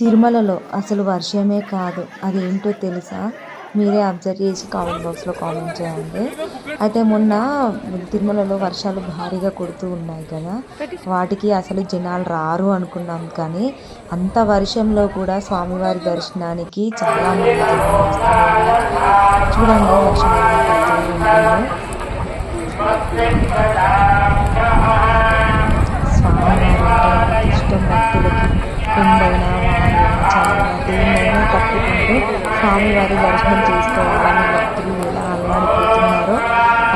తిరుమలలో అసలు వర్షమే కాదు. అదేంటో తెలుసా? మీరే అబ్జర్వ్ చేసి కామెంట్ బాక్స్లో కామెంట్ చేయండి. అయితే మొన్న తిరుమలలో వర్షాలు భారీగా కొడుతూ ఉన్నాయి కదా. వాటికి అసలు జనాలు రారు అనుకున్నాం కానీ అంత వర్షంలో కూడా స్వామివారి దర్శనానికి చాలా మంది వస్తున్నారు. చూడండి వర్షం స్వామివారి దర్శనం చేసుకోవాలని భక్తులు ఎలా అల్లాడిపోతున్నారో.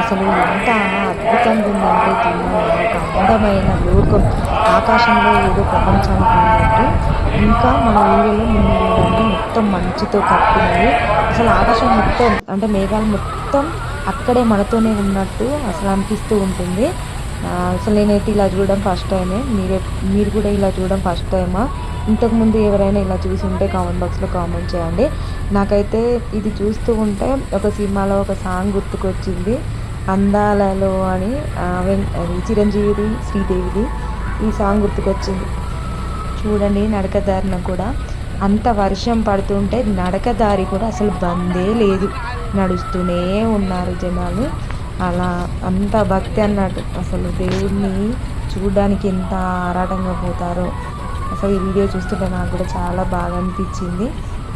అసలు ఎంత అద్భుతంగా ఉందంటే తిరుమల ఒక అందమైన లోకం. ఆకాశంలో ఏదో ప్రపంచం ఉన్నట్టు ఇంకా మన ఊరిలో ముందు మొత్తం మంచుతో కప్పినవి. అసలు ఆకాశం మొత్తం అంటే మేఘాలు మొత్తం అక్కడే మనతోనే ఉన్నట్టు అసలు అనిపిస్తూ ఉంటుంది. అసలు నేనైతే ఇలా చూడడం ఫస్ట్ టైమే. మీరే మీరు కూడా ఇలా చూడడం ఫస్ట్ టైమా? ఇంతకుముందు ఎవరైనా ఇలా చూసి ఉంటే కామెంట్ బాక్స్లో కామెంట్ చేయండి. నాకైతే ఇది చూస్తూ ఉంటే ఒక సినిమాలో ఒక సాంగ్ గుర్తుకొచ్చింది. అందాలలో అని చిరంజీవిది శ్రీదేవిది. ఈ సాంగ్ గుర్తుకొచ్చింది. చూడండి నడకదారిన కూడా. అంత వర్షం పడుతుంటే నడకదారి కూడా అసలు బందే లేదు. నడుస్తూనే ఉన్నారు జనాలు. అలా అంత భక్తి అన్నట్టు. అసలు దేవుడిని చూడడానికి ఎంత ఆరాటంగా పోతారో. అసలు ఈ వీడియో చూస్తుంటే నాకు కూడా చాలా బాగా అనిపించింది.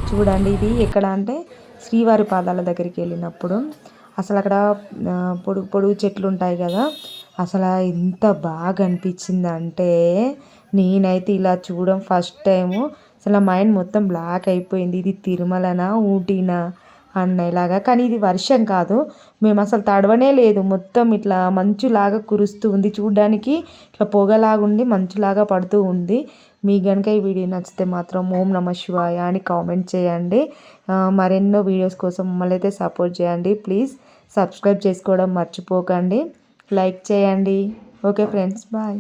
చూడండి ఇది ఎక్కడ అంటే శ్రీవారి పాదాల దగ్గరికి వెళ్ళినప్పుడు. అసలు అక్కడ పొడుగు పొడుగు చెట్లు ఉంటాయి కదా. అసలు ఎంత బాగా అనిపించింది అంటే నేనైతే ఇలా చూడడం ఫస్ట్ టైము. అసలు మైండ్ మొత్తం బ్లాక్ అయిపోయింది. ఇది తిరుమలనా ఊటీనా? అన్నయ్యలాగా. కానీ ఇది వర్షం కాదు. మేము అసలు తడవనే లేదు. మొత్తం ఇట్లా మంచులాగా కురుస్తూ ఉంది. చూడడానికి ఇట్లా పొగలాగుండి మంచులాగా పడుతూ ఉంది. మీ కనుక ఈ వీడియో నచ్చితే మాత్రం ఓం నమ శివాయ అని కామెంట్ చేయండి. మరెన్నో వీడియోస్ కోసం మమ్మల్ని అయితే సపోర్ట్ చేయండి. ప్లీజ్ సబ్స్క్రైబ్ చేసుకోవడం మర్చిపోకండి. లైక్ చేయండి. Okay friends. బాయ్.